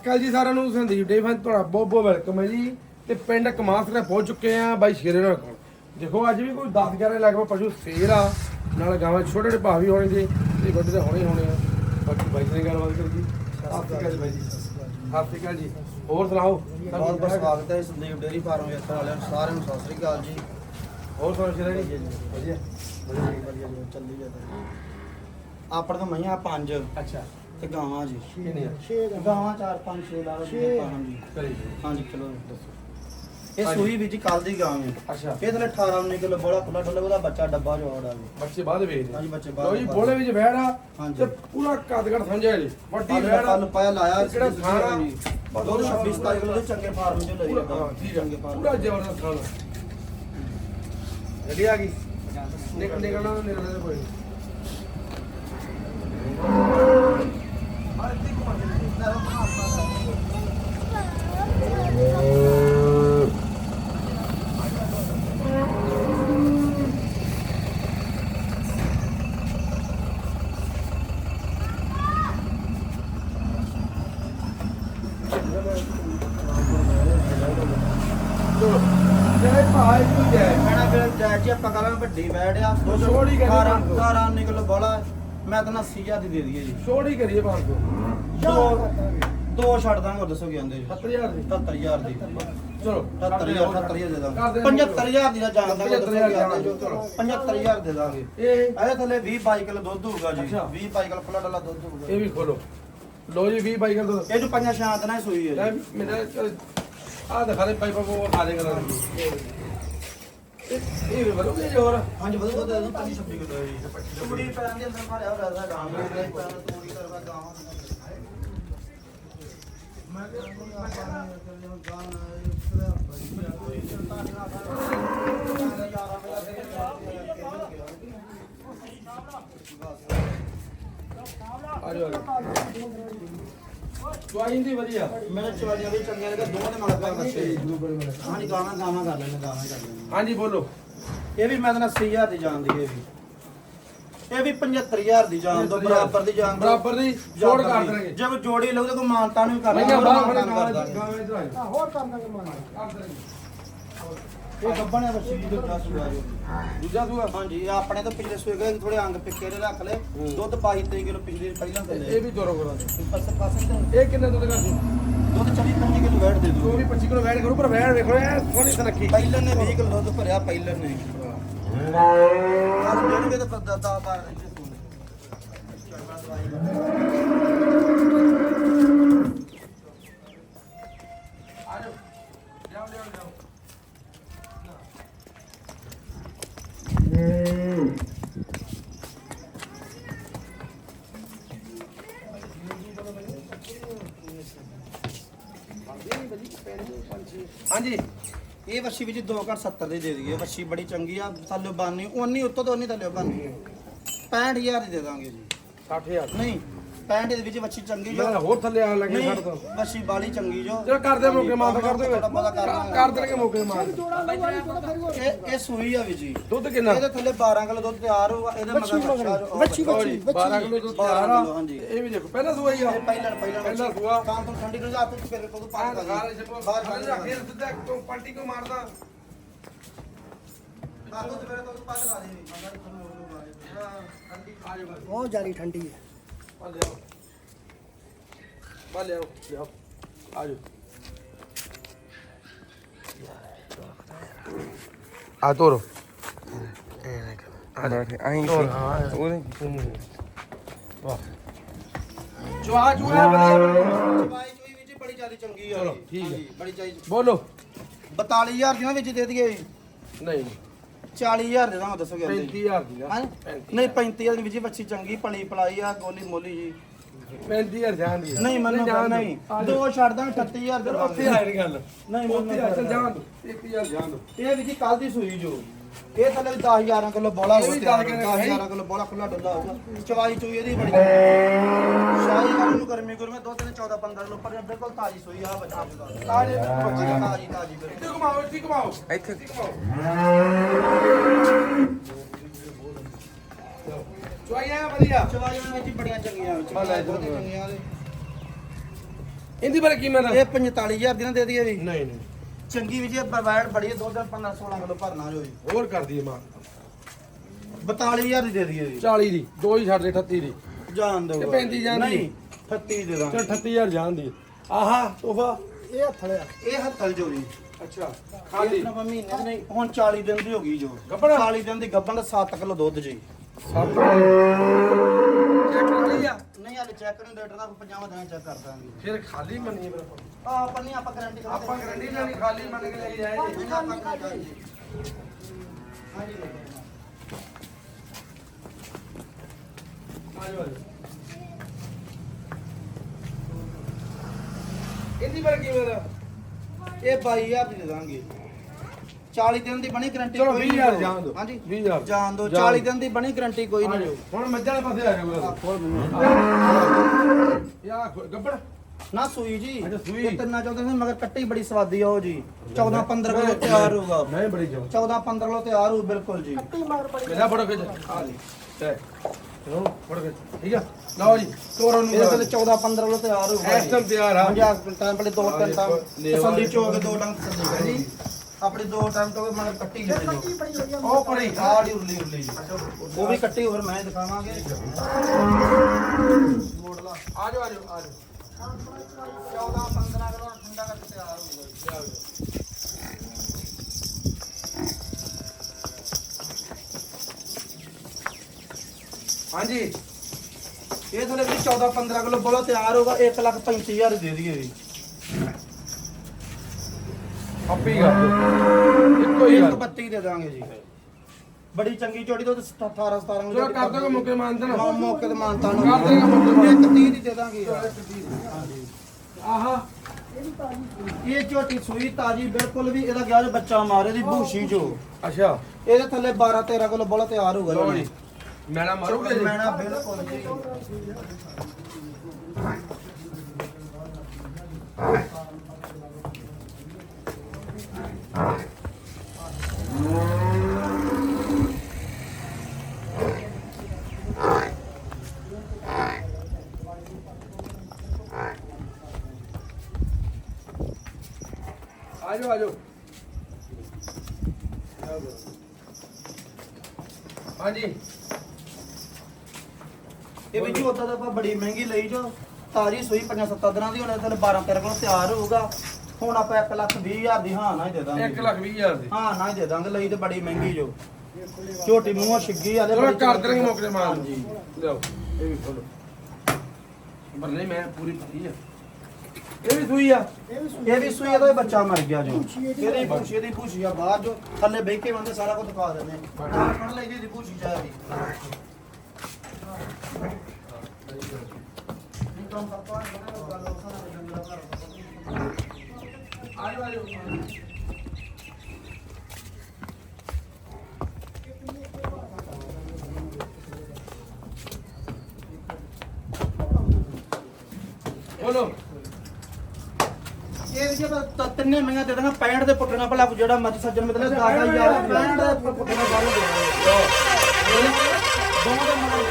ਸਤਿ ਸ਼੍ਰੀ ਅਕਾਲ ਜੀ ਸਾਰਿਆਂ ਨੂੰ ਸੰਦੀਪ ਡੇ ਫਨ ਤੁਹਾਡਾ ਬਹੁਤ ਬਹੁਤ ਵੈਲਕਮ ਹੈ ਜੀ। ਤੇ ਪਿੰਡ ਕਮਾਸਰੇ ਪਹੁੰਚ ਚੁੱਕੇ ਆ ਬਾਈ ਸ਼ੇਰੇ ਨਾਲ ਕੋਲ। ਦੇਖੋ ਅੱਜ ਵੀ ਕੋਈ 10 11 ਲਗਭਗ ਪਸ਼ੂ ਸੇਲ ਆ। ਨਾਲ ਗਾਵਾਂ ਛੋਟੇ ਛੋਟੇ ਭਾਅ ਵੀ ਹੋਣਗੇ ਤੇ ਵੱਡੇ ਤਾਂ ਹੋਣੇ ਹੋਣੇ ਆ। ਬਾਕੀ ਬਾਈ ਨੇ ਗੱਲਬਾਤ ਕਰੀ ਜੀ ਸਤਿ ਸ਼੍ਰੀ ਅਕਾਲ ਜੀ ਬਾਈ ਜੀ। ਸਤਿ ਸ਼੍ਰੀ ਅਕਾਲ ਜੀ। ਹੋਰ ਸੁਣਾਓ? ਬਹੁਤ ਬਹੁਤ ਸਵਾਗਤ ਹੈ ਸੰਦੀਪ ਡੇਰੀ ਫਾਰਮ ਵੇਖਣ ਵਾਲਿਆਂ ਨੂੰ ਸਾਰਿਆਂ ਨੂੰ ਸਤਿ ਸ੍ਰੀ ਅਕਾਲ ਜੀ। ਹੋਰ ਸੁਣਾਓ ਸ਼ੇਰੇ ਜੀ? ਵਧੀਆ ਵਧੀਆ ਚੱਲੀ ਜਾਂਦਾ ਆਪਣੇ ਤੋਂ ਮਈਆਂ ਪੰਜ। ਅੱਛਾ। ਤੇ ਗਾਵਾਂ ਜੀ। ਕਿੰਨੇ ਆ ਗਾਵਾਂ। ਚਾਰ ਪੰਜ ਛੇ ਲਾ ਲਓ ਜੀ। ਆਪਾਂ, ਹਾਂਜੀ। ਕਰੀ ਜੀ। ਹਾਂਜੀ ਚਲੋ ਦੱਸੋ। ਇਹ ਹਾਂਜੀ। ਸੂਈ ਵਿੱਚ ਕੱਲ ਦੀ ਗਾਂ ਹੈ। ਅੱਛਾ। ਇਹ ਥਲੇ 18 19 ਕਿਲੋ ਬੜਾ ਖੁੱਲਾ ਡੁੱਲਾ ਉਹਦਾ ਬੱਚਾ ਡੱਬਾ ਜੋੜ ਆ ਵੀ ਬੱਚੇ ਬਾਅਦ ਵੇਚਦੇ ਹਾਂਜੀ, ਬੱਚੇ ਲਓ ਬਾਅਦ ਜੀ ਬਾਅਦ। ਬੋਲੇ ਵਿੱਚ ਵੈੜ ਆ। ਹਾਂਜੀ। ਤੇ ਪੂਰਾ ਕਦਗੜ ਸਮਝਿਆ ਜੀ। ਵੱਡੀ ਕੱਲ ਵੈੜ ਆ। ਕੱਲ ਪਾਇਆ ਲਾਇਆ ਤੇ ਜਿਹੜਾ ਸਾਰਾ ਜੀ ਦੁੱਧ 26 27 ਕਿਲੋ ਦੇ ਚੰਗੇ ਫਾਰਮ ਚ ਲਈ ਪੂਰਾ ਹਾਂ ਠੀਕ ਆ। ਚੰਗੇ ਫਾਰਮ ਪੂਰਾ ਜ਼ਬਰਦਸਤ ਖਾਣਾ। ਗੱਡੀ ਆ ਗਈ? ਨਿਕਲ ਨਿਕਲਣਾ ਨਿਕਲਣਾ ਕੋਈ ਨਹੀਂ ਜਿਹੜੇ ਭਾਈ ਕੀ ਹੈ ਮੈਣਾ ਫਿਰ ਜੈਜ ਜੀ ਆਪਾਂ ਕਰਾਂਗੇ ਵੱਡੀ ਬੈੜ ਆ ਛੋਟੀ ਕਰੀ 18 ਪੰਜ ਸੌ। 18 19 ਕਿਲੋ ਬੜਾ ਮੈਂ ਤਾਂ 80000 ਦੀ ਦੇ ਦਈਏ ਜੀ। ਛੋੜ ਹੀ ਕਰੀਏ 500 ਦੋ ਦੋ ਛੱਡ ਦਾਂਗੇ ਹੋਰ ਦੱਸੋ ਕੀ ਆਂਦੇ ਜੀ। 70000 ਦੀ। 78000 ਦੀ। ਚਲੋ 78000 78000 ਦੇ ਦਾਂਗੇ। ਦਿੰਦੇ 75000 ਦੀ ਦਾ ਜਾਣ ਦਾਂਗੇ 75,000 ਜਾਣ ਦਿਓ, ਚਲੋ। 75000 ਦੇ ਦਾਂਗੇ। ਇਹ ਇਹਦੇ ਥੱਲੇ 20 22 ਕਿਲੋ ਦੁੱਧ ਹੋਊਗਾ ਜੀ। ਅੱਛਾ। 20 22 ਕਿਲੋ ਡੱਲਾ ਦੁੱਧ ਹੋਊਗਾ। ਇਹ ਵੀ ਖੋਲੋ। ਲੋ ਜੀ 20 ਬਾਈ ਕਰ ਦੋ ਇਹ ਜੋ ਪੰਜਾਂ ਸ਼ਾਂਤ ਨਾਲ ਸੂਈ ਹੈ ਲੈ ਜੀ ਮੇਰਾ ਆ ਦਿਖਾ ਦੇ ਪਾਈਪਾਂ ਕੋ ਖਾ ਦੇ ਕਰਾਂ। ਇਹ ਵੀ ਬਰੋ ਇਹ ਹਾਂਜੀ ਵਧੂ ਵਧੂ ਦੇ 25 26 ਕਿਲੋ ਹੈ ਜੀ ਤੂੜੀ ਪੈਰਾਂ ਦੇ ਅੰਦਰ ਮਾਰਿਆ ਹੋਇਆ ਦਾ ਗਾਂ ਦੇ ਪੈਰਾਂ ਤੂੜੀ ਕਰਵਾ ਗਾਂ ਮੈਂ ਆ ਚੁਆਈ ਦੀ ਵਧੀਆ। ਮੇਰੇ ਚਵਾਈਆਂ ਵੀ ਚੰਗੀਆਂ ਲੱਗਾ ਦੋਵਾਂ ਦੇ ਮਗਰ ਬੱਚੇ। ਹਾਂਜੀ ਗਾਣਾ ਗਾਣਾ ਕਰ ਲੈਣੇ ਗਾਣਾ ਕਰ ਲੈਣੇ ਹਾਂਜੀ ਬੋਲੋ। ਇਹ ਵੀ ਮੈਂ ਤਾਂ 80000 ਦੀ ਜਾਣ ਦੀ ਇਹ ਵੀ। ਇਹ ਵੀ 75000 ਦੀ ਜਾਣ ਦੋ ਬਰਾਬਰ ਦੀ ਜਾਣ ਦੋ। ਬਰਾਬਰ ਦੀ ਛੋੜ ਕਰ ਦੇਣਗੇ। ਜੇ ਕੋਈ ਜੋੜੀ ਲਊ ਤਾਂ ਕੋਈ ਮਾਨਤਾ ਨੂੰ ਵੀ ਕਰ ਲਾਂਗੇ ਖੜੇ ਕਰ ਦਾਂਗੇ। ਹੋਰ ਕਰ ਦਾਂਗੇ ਉਹ ਗੱਬਣ ਹੈ ਬੱਚੀ ਦੇ ਦਾ ਸੂਆ ਜੋ। ਦੂਜਾ ਸੂਆ ਹਾਂਜੀ ਆਪਣੇ ਤੋਂ ਪਿਛਲੇ ਸੂਏ ਗਏ ਥੋੜੇ ਅੰਗ ਫਿੱਕੇ ਨੇ ਰੱਖ ਲੈ ਦੁੱਧ 22 23 ਕਿਲੋ ਪਿਛਲੇ ਪਹਿਲਾਂ ਤੇ ਇਹ ਵੀ ਦੋਰੋ ਕੋਲਾ ਪਾਸੇ ਪਾਸੇ ਇਹ ਕਿੰਨੇ ਦੁੱਧ ਕਰ ਦੁੱਧ 24 25 ਕਿਲੋ ਵੈਟ ਦੇ ਦੂ 24 25 ਕਿਲੋ ਵੈਟ ਕਰੂ ਪਰ ਵੈਟ ਵੇਖੋ ਐ ਸੋਹਣੀ ਤਰੱਕੀ ਪਹਿਲਾਂ ਨੇ 20 ਕਿਲੋ ਦੁੱਧ ਭਰਿਆ ਪਹਿਲਾਂ ਨੇ। ਹਾਂ। ਯਾਰ ਜਿਹੜੀ ਵੇ ਤਾਂ 10 ਵੱਛੀ ਵਿੱਚ 2 ਘਰ 70 ਦੇ ਦੇ ਦਈਏ ਵੱਛੀ ਬੜੀ ਚੰਗੀ ਆ ਥੱਲੇ ਬਾਨੀ ਉਨੀ ਉੱਤੋਂ ਤੋਂ ਉਨੀ ਥੱਲੇ ਬਾਨੀ। 65000 ਦੀ ਦੇ ਦਾਂਗੇ ਜੀ। 60000 ਨਹੀਂ 65 ਦੇ ਵਿੱਚ ਵੱਛੀ ਚੰਗੀ ਜੋ। ਮੈਂ ਹੋਰ ਥੱਲੇ ਆਣ ਲੱਗੇ ਨਹੀਂ ਸਾਡੇ ਤੋਂ ਵੱਛੀ ਬਾਲੀ ਚੰਗੀ ਜੋ। ਚਲੋ ਕਰਦੇ ਮੌਕੇ ਮਾਰ ਕਰ ਬਹੁਤਾ ਕਰ ਦਾਂਗੇ। ਕਰ ਦੇਣਗੇ ਮੌਕੇ ਮਾਰ। ਇਹ ਇਹ ਸੂਈ ਆ ਵੀ ਜੀ। ਦੁੱਧ ਕਿੰਨਾ? ਇਹਦੇ ਥੱਲੇ 12 ਕਿਲੋ ਦੁੱਧ ਤਿਆਰ ਹੋਊਗਾ ਇਹਦੇ ਮਗਰ ਬੱਚਾ ਜੋ- ਬੱਚੀ ਬੱਚੀ 12 ਕਿਲੋ ਦੁੱਧ ਤਿਆਰ ਆ। ਹਾਂਜੀ। ਇਹ ਵੀ ਦੇਖੋ ਪਹਿਲਾਂ ਸੂਆ ਹੀ ਆ। ਇਹ ਪਹਿਲਾਂ ਪਹਿਲਾਂ ਪਹਿਲਾਂ ਸੂਆ। ਕਾਂ ਤੋਂ ਠੰਡੀ ਨੂੰ ਹੱਥ ਚ ਫਿਰ ਤੋਂ ਆਹ ਪਾਣੀ ਛੱਪੋ ਬਾਹਰ ਬਾਹਰ ਕੱਢ ਰੱਖ ਕੇ ਸਿੱਧਾ ਕਿਉਂ ਪਲਟੀ ਕਿਉਂ ਮਾਰਦਾ? ਹੱਥ ਚ ਫਿਰ ਤੋਂ ਪਾਣੀ ਲਾ ਦੇ ਹਾਂ ਠੰਡੀ ਆ ਜਾਓ ਬਸ ਬਹੁਤ ਜ਼ਿਆਦਾ ਠੰਡੀ ਹੈ। ਆ ਲਿਆਓ ਬਾ ਲਿਆਓ ਲਿਆਓ ਆ ਜਾਓ ਆ ਤੋਰੋ ਵਾਹ ਚੁਆ ਵਧੀਆ ਚਵਾਈ ਚੋਈ ਵਿੱਚ ਬੜੀ ਜ਼ਿਆਦਾ ਚੰਗੀ ਆ ਚਲੋ, ਜੀ। ਠੀਕ ਹੈ। ਬੜੀ ਚਾਹੀ ਬੋਲੋ 42000 ਦੀਆਂ ਵਿੱਚ ਦੇ ਦਈਏ ਨਹੀਂ 40000 ਦੇ ਦਾਂਗਾ ਦੱਸੋ ਕੀ ਆਂਦੇ 35000 ਦੀ ਹਾਂ? ਨਹੀਂ 35000 ਦੀ ਵਿੱਚ ਬੱਚੀ ਚੰਗੀ ਪਲੀ ਪਲਾਈ ਆ ਗੋਲੀ ਮੋਲੀ ਜੀ। 35000 ਜਾਣ ਦੀ ਨਹੀਂ ਮੈਨੂੰ। ਨਹੀਂ। ਦੋ। ਛੱਡ ਦਾਂਗੇ 38000 ਦੇ ਉੱਥੇ ਆਏ ਗੱਲ। ਨਹੀਂ ਮੈਨੂੰ ਜਾਣ ਦੋ। 1000 ਜਾਣ ਦੋ। ਇਹ ਵੀ ਜੀ ਕੱਲ ਦੀ ਸੂਈ ਜੋ। ਇਹ ਥੱਲੇ 10000 ਕਿਲੋ ਬੋਲਾ ਇਹ ਹੋ ਵੀ ਗਿਆ ਦਸ ਗਿਆਰਾਂ 10000 ਕਿਲੋ। ਬੋਲਾ ਖੁੱਲਾ ਡੁੱਲਾ ਹੋਊਗਾ ਚਵਾਈ ਚੂਈ ਇਹਦੀ ਬੜੀ ਸ਼ਾਹੀ ਗੱਲ ਨੂੰ ਗਰਮੀ ਗੁਰਮੇ ਦੋ ਤਿੰਨ 14 15 ਕਿਲੋ ਪਰ ਬਿਲਕੁਲ ਤਾਜੀ ਸੂਈ ਆ ਬੱਚਾ ਦਾ ਤਾਜ਼ੇ। ਬੱਚੀ ਦਾ ਤਾਜੀ ਤਾਜੀ ਬਿਲਕੁਲ ਇੱਥੇ ਘੁਮਾਓ ਇੱਥੇ ਘੁਮਾਓ। ਇੱਥੇ। ਚੁਆਈਆਂ ਵਧੀਆ। ਚਵਾਈ ਉਹਨਾਂ ਵਿੱਚ ਬੜੀਆਂ ਚੰਗੀਆਂ ਵਿੱਚ ਹਾਂ, ਲੈ ਜਾਓ। ਬਹੁਤ ਚੰਗੀਆਂ ਨੇ। ਇਹਦੀ ਬਾਰੇ ਕੀ ਮੈਂ ਇਹ 45000 ਦੀ ਨਾ ਦੇ ਦਈਏ ਵੀ। ਨਹੀਂ ਨਹੀਂ। ਚੰਗੀ ਵੀ ਜੀ ਬਰਵਾੜ ਬੜੀ ਹੈ, ਦੋ ਦਿਨ 15 16 ਕਿਲੋ ਭਰਨਾ ਜੋ ਜੀ। ਹੋਰ ਕਰ ਦਈਏ ਮਾਂ। 42000 ਦੀ ਦੇ ਦਈਏ ਜੀ। 40 ਦੀ ਦੋ ਹੀ ਛੱਡ ਦੇ 38 ਦੀ। ਜਾਨ ਦੋ ਤੇ 35 ਜਾਨ ਦੀ? ਨਹੀਂ 38 ਦੇ ਦਾਂਗੇ। ਚਲ 38000 ਜਾਣ ਦੀ। ਆਹਾ ਤੋਹਫਾ। ਇਹ ਹੱਥ ਲਿਆ ਇਹ ਹੱਥਲ ਜੋ ਜੀ। ਅੱਛਾ ਖਾਲੀ ਨਾ ਮਹੀਨੇ ਦੀ ਨਹੀਂ ਹੁਣ 40 ਦਿਨ ਦੀ ਹੋ ਗਈ ਜੋ। ਗੱਭਣ? 40 ਦਿਨ ਦੀ ਗੱਬਣ ਦਾ 7 ਕਿਲੋ ਦੁੱਧ ਜੀ। ਸੱਤ ਚੈੱਕ ਕਰ ਲਈ ਆ। ਨਹੀਂ ਹਾਲੇ ਚੈੱਕ ਨਹੀਂ ਡਾਕਟਰ ਦਾ 50 ਦਿਨਾਂ ਚੈੱਕ ਕਰ ਦਾਂਗੇ। ਫਿਰ ਖਾਲੀ ਮੰਨੀ ਫਿਰ ਆ ਆਪਾਂ ਨਹੀਂ ਆਪਾਂ ਗਾਰੰਟੀ ਕਰਦੇ ਆਪਾਂ ਗਰੰਟੀ ਲੈਣੀ ਖਾਲੀ ਮੰਨ ਕੇ ਲਈ ਜਾਏ। ਜੀ। ਹਾਂਜੀ ਆਜੋ ਆਜੋ। ਇਹਦੀ ਬਾਰੇ ਕੀ ਮੇਰਾ ਇਹ 22000 ਦੀ ਦੇ ਦਾਂਗੇ। 40 ਦਿਨ ਦੀ ਬਣੀ ਗਾਰੰਟੀ ਚਲੋ ਕੋਈ 20000 ਨਹੀਂ ਜਾਣ ਦਿਓ। ਹਾਂਜੀ। 20000 ਜਾਣ ਦੋ ਜਾਣ 40 ਦਿਨ ਦੀ ਬਣੀ ਗਾਰੰਟੀ ਕੋਈ ਨਹੀਂ। ਹੁਣ ਮੱਝਾਂ ਵਾਲੇ ਪਾਸੇ ਆ ਜਾਓ ਯਾ ਗੱਬੜ। ਨਾ ਸੂਈ ਜੀ। ਅੱਛਾ, ਸੂਈ। ਇਹ ਤਿੰਨਾਂ ਚੌਦਾਂ ਦਿਨ ਮਗਰ ਕੱਟੀ ਬੜੀ ਸਵਾਦੀ ਆ ਉਹ ਜੀ। 14 15 ਕਿਲੋ ਤਿਆਰ ਹੋਊਗਾ। ਮੈਂ ਬੜੀ ਜਾਉ 14 15 ਕਿਲੋ ਤਿਆਰ ਹੋਊ ਬਿਲਕੁਲ ਜੀ। ਕਿਹਦਾ ਬੜੋ ਖਿੱਚ। ਆ ਜੀ। ਤੇ ਚਲੋ ਬੜੋ ਖਿੱਚ। ਠੀਕ ਆ? ਲਓ ਜੀ ਤੋਰਨ ਨੂੰ ਇਹਦੇ ਤੇ 14 15 ਕਿਲੋ ਤਿਆਰ ਹੋਊਗਾ ਇਸ ਟਾਈਮ ਤਿਆਰ ਆ। ਹਾਂਜੀ ਟਾਈਮ ਪਹਿਲੇ ਦੋ ਤਿੰਨ ਆਓ। ਤਸੱਲੀ ਚੋਕ ਦੋ ਟਾਈਮ ਤਸੱਲੀ ਕਰ ਜੀ। ਆਪਣੇ ਦੋ ਟਾਈਮ ਤੋਂ ਮਗਰ ਕੱਟੀ ਲੈ ਲਓ ਉਹ ਪੜੀ ਆੜੀ ਉਰਲੀ ਉਰਲੀ ਜੀ। ਉਹ ਵੀ ਕੱਟੀ ਹੋਰ ਮੈਂ ਦਿਖਾਵਾਂਗੇ। ਮੋੜਲਾ ਆ ਜਾਓ ਆ ਜਾਓ ਆ ਜਾਓ 14 15 ਕਿਲੋ ਠੰਡਾ ਕਰਕੇ ਤਿਆਰ ਹੋਊਗਾ ਜੀ ਹਾਂਜੀ। ਇਹ ਥੋੜੇ ਵੀ 14 15 ਕਿਲੋ ਬੋਲਾ ਤਿਆਰ ਹੋਗਾ 1 ਲੱਖ 35000 ਦੇ ਦਈਏ ਜੀ। ਆਪੀ ਕਰ ਦਿਓ। ਇੱਕੋ ਹੀ ਗੱਲ। 132 ਦੇ ਦਾਂਗੇ ਜੀ। ਬੜੀ ਚੰਗੀ ਚੋੜੀ ਤੋਂ 18 17 ਚਲੋ ਕਰ ਦੋਗੇ ਮੁੱਕੇ ਮਾਨਦੇ ਨਾ ਮੌ- ਮੌਕੇ ਤੇ ਮਾਨਤਾ ਨੂੰ ਕਰ ਦੇਗਾ ਮੁੱਕੇ ਮਾਨ। 130 ਦੀ ਦੇ ਦਾਂਗੇ। ਯਾਰ। ਆਹਾ। ਇਹ ਝੋਟੀ ਸੂਈ ਤਾਜੀ ਬਿਲਕੁਲ ਵੀ ਇਹਦਾ ਗਿਆ ਜੋ ਬੱਚਾ ਮਾਰੇ ਦੀ ਭੂਸ਼ੀ ਜੋ। ਅੱਛਾ। ਇਹਦੇ ਥੱਲੇ 12 13 ਕਿਲੋ ਬੋਲਾ ਤਿਆਰ ਹੋਗਾ ਲਓ ਜੀ। ਮੈਣਾ ਮਾਰੋਗੇ ਜੀ? ਮੈਣਾ ਬਿਲਕੁਲ ਜੀ। ਹਾਂਜੀ। ਇਹ ਵੀ ਜੀ ਉਦਾਂ ਤਾਂ ਆਪਾਂ ਬੜੀ ਮਹਿੰਗੀ ਲਈ ਜੋ। ਤਾਜੀ ਸੂਈ 5 7 ਦਿਨਾਂ ਦੀ ਹੁਣ ਥੱਲੇ 12 13 ਕਿਲੋ ਤਿਆਰ ਹੋਊਗਾ। ਹੁਣ ਆਪਾਂ 1 ਲੱਖ 20 ਹਜ਼ਾਰ ਦੀ ਹਾਂ ਨਾ ਹੀ ਦੇ ਦਾਂਗੇ। 1 ਲੱਖ 20 ਹਜ਼ਾਰ ਦੀ। ਹਾਂ ਨਾ ਹੀ ਦੇ ਦਾਂਗੇ ਲਈ ਤੇ ਬੜੀ ਮਹਿੰਗੀ ਜੋ। ਝੋਟੀ ਮੂੰਹੋਂ ਛਿੱਗੀ ਆ ਤੇ ਚਲੋ ਕਰ ਦੇਣਗੇ ਮੌਕੇ ਤੇ ਮਾਰ ਹਾਂਜੀ। ਲਓ ਇਹ ਵੀ ਖੋਲੋ। ਪਰ ਨਹੀਂ ਮੈਂ ਪੂਰੀ ਪਤੀ ਆ। ਇਹ ਵੀ ਸੂਈ ਆ। ਇਹ ਵੀ ਸੂਈ ਇਹਦਾ ਹੀ ਬੱਚਾ ਮਰ ਗਿਆ ਜੋ। ਇਹਦੀ ਭੂਸ਼ੀ ਇਹਦੀ ਭੂਸ਼ੀ ਆ। ਬਾਹਰ ਜੋ ਥੱਲੇ ਬਹਿ ਕੇ ਬੰਦੇ ਸਾਰਾ ਕੁਝ ਦਿਖਾ ਦਿੰਦੇ ਫੜ ਲਈ ਦੀ ਭੂਸ਼ੀ ਚਾਹ ਦੀ ਨਹੀਂ ਕੰਮ ਕਰਤਾ ਨਹੀਂ ਗੱਲ ਉਸਾਂ ਨਾਲ ਜੰਗਲਾ ਘਰ ਆ ਜਾਓ ਆ ਜਾਓ ਬੋਲੋ ਇਹ ਵੀ ਜੇ ਤਾਂ ਤਿੰਨੇ ਮਹਿੰਗਾ ਦੇ ਦਾਂਗਾ 65 ਦੇ ਪੁੱਟਣਾ ਭਲਾ ਜਿਹੜਾ ਮਰਜ਼ੀ ਸੱਜਣ ਮਤਲਬ 10000 65 ਦੇ ਪੁੱਟਣਾ ਬਾਹਰੋਂ ਦੇ ਦਾਂਗੇ ਦੋ ਦੇ ਮਗਰ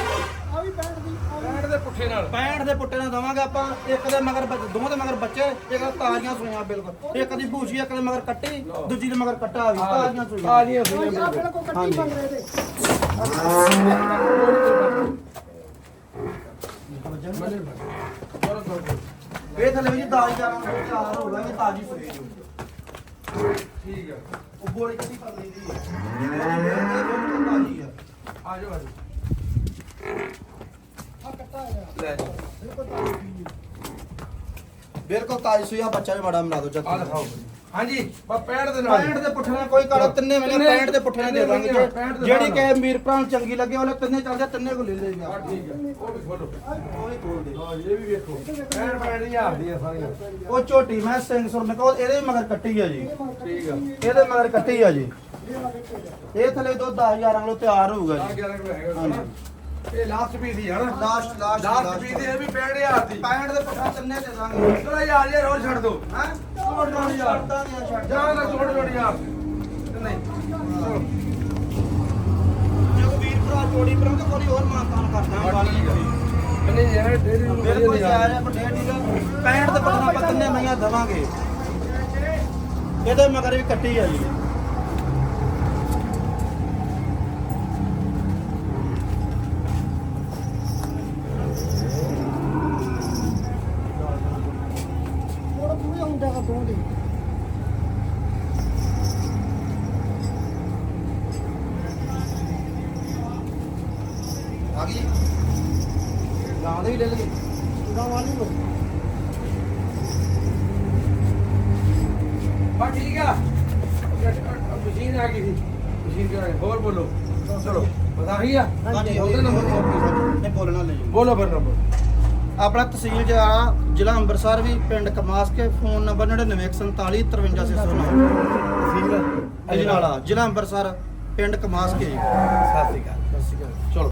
ਬੈਠ ਦੇ ਪੁੱਠੇ ਨਾਲ। 65 ਦੇ ਪੁੱਟੇ ਨਾਲ ਦਵਾਂਗੇ ਆਪਾਂ ਇੱਕ ਦੇ ਮਗਰ ਬੱਚ- ਦੋਵਾਂ ਦੇ ਮਗਰ ਬੱਚੇ ਇੱਕ ਦਾ ਤਾਜ਼ੀਆਂ ਸੂਈਆਂ ਬਿਲਕੁਲ। ਇੱਕ ਦੀ ਭੂਸ਼ੀ ਇੱਕ ਦੇ ਮਗਰ ਕੱਟੀ ਦੂਜੀ ਦੇ ਮਗਰ ਕੱਟਾ ਆ ਵੀ ਤਾਜ਼ੀਆਂ ਸੂਈਆਂ। ਆ ਜੀਆਂ ਸੂਈਆਂ ਬਿਲਕੁਲ। ਹਾਂਜੀ। ਕਰੋ ਕਰੋ ਇਹ ਥੱਲੇ ਵੀ 10000 ਨੂੰ ਤਿਆਰ ਹੋ ਗਿਆ ਇਹ ਤਾਜ਼ੀ ਸੂਈ ਜੋ ਠੀਕ ਆ। ਉਹ ਗੋਲੀ ਕੱਟੀ ਕਰ ਲਈ ਦੀ ਇਹ ਬਿਲਕੁਲ ਤਾਜ਼ੀ ਆ। ਆ ਜਾਓ ਆ ਜਾਓ। ਲੈ ਜਾਓ। ਬਿਲਕੁਲ ਤਾਜ਼ੀ ਸੂਈ ਆ ਬੱਚਾ ਵੀ ਬੜਾ ਮਿਲਾ ਦੋ ਚੱਕ ਆ ਦਿਖਾਓ। ਹਾਂਜੀ ਬਾ 65 ਦੇ ਨਾਲ। 65 ਦੇ ਪੁੱਠੇ ਨਾਲ ਕੋਈ ਕਾਲਾ ਤਿੰਨੇ ਮਿਲੇ 65 ਦੇ ਪੁੱਠੇ ਨਾਲ ਦੇ ਦਾਂਗੇ। ਜੇ- 65 ਦੇ ਜਿਹੜੀ। ਕਹੇ ਮੀਰ ਭਰਾ ਨੂੰ ਚੰਗੀ ਲੱਗੇ ਉਹਨੇ ਤਿੰਨੇ ਚੱਲਦੇ ਤਿੰਨੇ ਕੋ ਲੈ ਆ ਲੇਗਾ ਠੀਕ ਆ ਉਹ ਵੀ ਖੋਲੋ। ਉਹ ਹੀ ਖੋਲ ਦੇ। ਲਓ ਇਹ ਵੀ ਵੇਖੋ। 65 65 ਹਜ਼ਾਰ ਦੀਆਂ ਸਾਰੀਆਂ। ਉਹ ਝੋਟੀ ਮੈਂ ਸਿੰਘ ਸੁਰ ਮੈਂ ਕਹੋ ਇਹਦੇ ਵੀ ਮਗਰ ਕੱਟੀ ਆ ਜੀ। ਠੀਕ ਆ। ਇਹਦੇ ਮਗਰ ਕੱਟੀ ਆ ਜੀ। ਇਹ ਥੱਲੇ ਦੋ 10000 ਕਿਲੋ ਤਿਆਰ ਹੋਊਗਾ ਆ ਜੀ 11 ਕਿਲੋ ਹੈਗਾ। ਇਹ ਲਾਸਟ ਪੀਸ ਹੀ ਹੈ ਨਾ। ਲਾਸਟ ਲਾਸਟ ਲਾਸਟ ਪੀਸ ਇਹ ਵੀ 65 ਹਜ਼ਾਰ ਦੀ। 65 ਦੇ ਪੁੱਠਾ ਤਿੰਨੇ ਦੇ ਦਾਂਗੇ ਚਲੋ ਯਾਰ ਯਾਰ ਹੋਰ ਛੱਡ ਦੋ ਹਾਂ? ਛੋੜ ਦੋ ਯਾਰ। ਛੱਡ ਜਾਂ ਨਾ ਛੋੜ ਛੋੜ ਯਾਰ। ਨਹੀਂ ਜੇ ਵੀਰ ਭਰਾ ਜੋੜੀ ਭਰਾ ਤੇ ਕੋਈ ਹੋਰ ਮਾਨਤਾਨ ਕਰਦਾ ਹਾਂ, ਠੀਕ ਆ। ਨਹੀਂ ਯਾਰ ਡੇਢ ਨੂੰ ਮੇਰੇ ਕੋਲ ਵਧੀਆ ਜਾਇਜ਼ ਹੈ ਪਰ ਡੇਢ ਨੀਗਾ 65 ਦੇ ਪੱਟਣਾ ਆਪਾਂ ਤਿੰਨੇ ਮਈਆਂ ਦਵਾਂਗੇ। ਇਹਦੇ ਮਗਰ ਵੀ ਕੱਟੀ ਆ ਜੀ। ਥੋੜਾ ਪੂਰੇ ਹੁੰਦਾ ਕਾ ਦੋ ਦੇ। ਆ ਗਈ? ਗਾਂ ਦੇ ਵੀ ਲੈ ਲਈਏ ਗਾਂ ਵਾਲੀ ਲੋ ਬਾ ਠੀਕ ਆ। ਮਸ਼ੀਨ ਆ ਗਈ ਸੀ। ਮਸ਼ੀਨ ਕਿਹੜਾ ਹੋਰ ਬੋਲੋ। ਚਲੋ ਵਧਾਈ ਆ। ਹਾਂਜੀ। ਉਹਦਾ ਨੰਬਰ ਬੋਲੋ। ਨਹੀਂ ਬੋਲਣਾ ਲੈ ਬੋਲੋ ਫਿਰ ਨੰਬਰ। ਆਪਣਾ ਤਹਿਸੀਲ ਜਲਾਲਾ ਜ਼ਿਲ੍ਹਾ ਅੰਮ੍ਰਿਤਸਰ ਵੀ ਪਿੰਡ ਕਮਾਸਕੇ ਫੋਨ ਨੰਬਰ 9947 53609 ਠੀਕ ਆ ਅਜਨਾਲਾ ਜ਼ਿਲ੍ਹਾ ਅੰਮ੍ਰਿਤਸਰ ਪਿੰਡ ਕਮਾਸਕੇ ਸਤਿ ਸ਼੍ਰੀ ਅਕਾਲ। ਸਤਿ ਸ਼੍ਰੀ ਅਕਾਲ। ਚਲੋ।